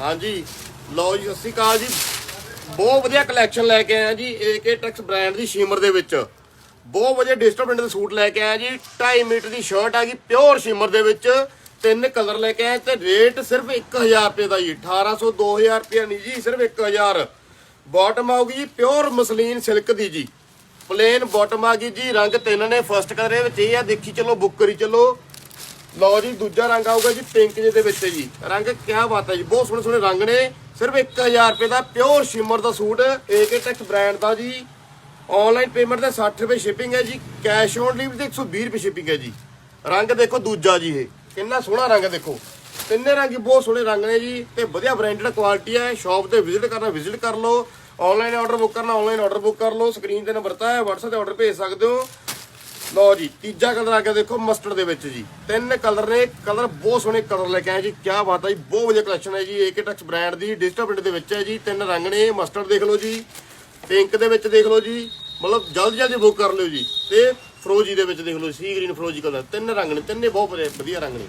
ਹਾਂਜੀ। ਲਓ ਜੀ, ਸਤਿ ਸ਼੍ਰੀ ਅਕਾਲ ਜੀ। ਬਹੁਤ ਵਧੀਆ ਕਲੈਕਸ਼ਨ ਲੈ ਕੇ ਆਇਆ ਜੀ AK ਟੈਕਸ ਬ੍ਰਾਂਡ ਦੀ ਸ਼ਿਮਰ ਦੇ ਵਿੱਚ। ਬਹੁਤ ਵਧੀਆ ਡਿਜੀਟਲ ਪ੍ਰਿੰਟ ਦੇ ਸੂਟ ਲੈ ਕੇ ਆਇਆ ਜੀ। 2.5 ਮੀਟਰ ਦੀ ਸ਼ਰਟ ਆ ਗਈ ਪਿਓਰ ਸ਼ਿਮਰ ਦੇ ਵਿੱਚ। ਤਿੰਨ ਕਲਰ ਲੈ ਕੇ ਆਇਆ ਤੇ ਰੇਟ ਸਿਰਫ 1000 ਰੁਪਏ ਦਾ ਜੀ। 1800 2000 ਰੁਪਏ ਨਹੀਂ ਜੀ, ਸਿਰਫ 1000 ਬਾਟਮ ਆਊਗੀ ਜੀ ਪਿਓਰ ਮਸਲੀਨ ਸਿਲਕ ਦੀ ਜੀ। ਪਲੇਨ ਬਾਟਮ ਆ ਗਈ ਜੀ, ਰੰਗ ਤਿੰਨ ਨੇ। ਫਰਸਟ ਕਲਰ ਦੇ ਵਿੱਚ ਇਹ ਆ, ਦੇਖੀ ਚਲੋ ਬੁੱਕ ਕਰੀ ਚਲੋ। ਲਓ ਜੀ, ਦੂਜਾ ਰੰਗ ਆਊਗਾ ਜੀ ਪਿੰਕ ਜਿਹੇ ਦੇ ਵਿੱਚ ਜੀ। ਰੰਗ ਕਿਆ ਬਾਤ ਹੈ ਜੀ, ਬਹੁਤ ਸੋਹਣੇ ਸੋਹਣੇ ਰੰਗ ਨੇ। ਸਿਰਫ 1000 ਰੁਪਏ ਦਾ ਪਿਓਰ ਸ਼ਿਮਰ ਦਾ ਸੂਟ AK ਟੈਕਸ ਬ੍ਰਾਂਡ ਦਾ ਜੀ। ਆਨਲਾਈਨ ਪੇਮੈਂਟ ਤੇ 60 ਰੁਪਏ ਸ਼ਿਪਿੰਗ ਹੈ ਜੀ ਕੈਸ਼ ਔਨ ਡਿਲੀਵਰੀ ਤੇ 120 ਰੁਪਏ ਸ਼ਿਪਿੰਗ ਹੈ ਜੀ। ਰੰਗ ਦੇਖੋ ਦੂਜਾ ਜੀ ਇਹ, ਕਿੰਨਾ ਸੋਹਣਾ ਰੰਗ ਦੇਖੋ। ਤਿੰਨੇ ਰੰਗ ਬਹੁਤ ਸੋਹਣੇ ਰੰਗ ਨੇ ਜੀ ਤੇ ਵਧੀਆ ਬ੍ਰਾਂਡਡ ਕੁਆਲਿਟੀ ਹੈ ਸ਼ਾਪ ਤੇ ਵਿਜ਼ਿਟ ਕਰਨਾ ਵਿਜ਼ਿਟ ਕਰ ਲਓ। ਆਨਲਾਈਨ ਆਰਡਰ ਬੁੱਕ ਕਰਨਾ ਆਨਲਾਈਨ ਆਰਡਰ ਬੁੱਕ ਕਰ ਲਓ। ਸਕਰੀਨ ਤੇ ਨੰਬਰ ਤਾਂ ਹੈ, WhatsApp ਤੇ ਆਰਡਰ ਭੇਜ ਸਕਦੇ ਹੋ। ਲਓ ਜੀ, ਤੀਜਾ ਕਲਰ ਆ ਗਿਆ ਦੇਖੋ ਮਸਟਰਡ ਦੇ ਵਿੱਚ ਜੀ। ਤਿੰਨ ਕਲਰ ਨੇ, ਕਲਰ ਬਹੁਤ ਸੋਹਣੇ ਕਲਰ ਲੈ ਕੇ ਆਏ ਜੀ। ਕੀ ਬਾਤ ਹੈ ਜੀ, ਬਹੁਤ ਵਧੀਆ ਕਲੈਕਸ਼ਨ ਹੈ ਜੀ। AK ਟੈਕਸ ਬ੍ਰਾਂਡ ਦੀ ਡਿਜੀਟਲ ਪ੍ਰਿੰਟ ਦੇ ਵਿੱਚ ਹੈ ਜੀ। ਤਿੰਨ ਰੰਗ ਨੇ ਮਸਟਰਡ ਦੇਖ ਲਓ ਜੀ। ਪਿੰਕ ਦੇ ਵਿੱਚ ਦੇਖ ਲਓ ਜੀ। ਮਤਲਬ ਜਲਦੀ ਜਲਦੀ ਬੁੱਕ ਕਰ ਲਿਓ ਜੀ। ਤੇ ਫਰੋਜੀ ਦੇ ਵਿੱਚ ਦੇਖ ਲਓ ਸੀ ਗ੍ਰੀਨ ਫਰੋਜੀ ਕਲਰ ਤਿੰਨ ਰੰਗ ਨੇ, ਤਿੰਨੇ ਬਹੁਤ ਵਧੀਆ- ਵਧੀਆ ਰੰਗ ਨੇ।